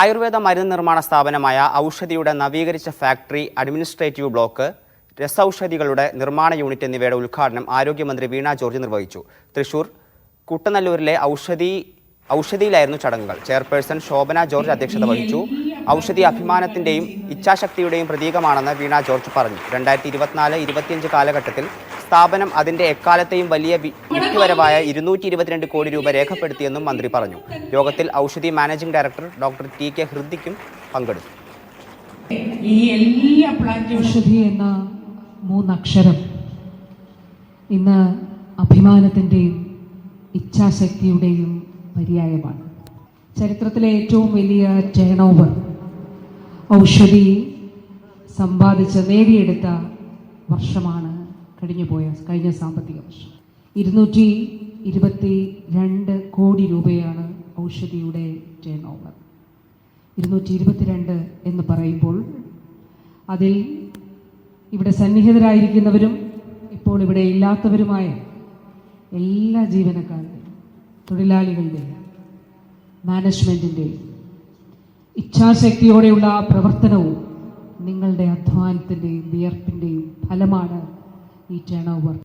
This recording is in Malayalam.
ആയുർവേദ മരുന്ന് നിർമ്മാണ സ്ഥാപനമായ ഔഷധിയുടെ നവീകരിച്ച ഫാക്ടറി അഡ്മിനിസ്ട്രേറ്റീവ് ബ്ലോക്ക് രസൌഷധികളുടെ നിർമ്മാണ യൂണിറ്റ് എന്നിവയുടെ ഉദ്ഘാടനം ആരോഗ്യമന്ത്രി വീണ ജോർജ് നിർവഹിച്ചു. തൃശൂർ കുട്ടനല്ലൂരിലെ ഔഷധി ഔഷധിയിലായിരുന്നു ചടങ്ങുകൾ. ചെയർപേഴ്സൺ ശോഭന ജോർജ് അധ്യക്ഷത വഹിച്ചു. ഔഷധി അഭിമാനത്തിന്റെയും ഇച്ഛാശക്തിയുടെയും പ്രതീകമാണെന്ന് വീണ ജോർജ് പറഞ്ഞു. രണ്ടായിരത്തി ഇരുപത്തിനാല് ഇരുപത്തിയഞ്ച് കാലഘട്ടത്തിൽ സ്ഥാപനം അതിന്റെ എക്കാലത്തെയും വലിയ വിറ്റുവരവായ ഇരുന്നൂറ്റി ഇരുപത്തിരണ്ട് കോടി രൂപ രേഖപ്പെടുത്തിയെന്നും മന്ത്രി പറഞ്ഞു. യോഗത്തിൽ Oushadhi managing director doctor T K ഹൃദിക്കും പങ്കെടുത്തു. ഈ എല്ലാ പ്ലാന്റ് ഔഷധി എന്ന മൂന്നക്ഷരം ഇന്ന് അഭിമാനത്തിന്റെയും ഇച്ഛാശക്തിയുടെയും പര്യായമാണ്. ചരിത്രത്തിലെ ഏറ്റവും വലിയ ടേൺ ഓവർ ഔഷധി സമ്പാദിച്ച് നേടിയെടുത്ത വർഷമാണ് കഴിഞ്ഞുപോയ കഴിഞ്ഞ സാമ്പത്തിക വർഷം. ഇരുന്നൂറ്റി ഇരുപത്തി രണ്ട് കോടി രൂപയാണ് ഔഷധിയുടെ ടേൺ ഓവർ ഇരുന്നൂറ്റി ഇരുപത്തിരണ്ട് എന്ന് പറയുമ്പോൾ അതിൽ ഇവിടെ സന്നിഹിതരായിരിക്കുന്നവരും ഇപ്പോൾ ഇവിടെ ഇല്ലാത്തവരുമായ എല്ലാ ജീവനക്കാരുടെയും തൊഴിലാളികളുടെയും മാനേജ്മെന്റിന്റെയും ഇച്ഛാശക്തിയോടെയുള്ള പ്രവർത്തനവും നിങ്ങളുടെ അധ്വാനത്തിന്റെയും വിയർപ്പിന്റെയും ഫലമാണ് ഈ ടേൺ ഓവർ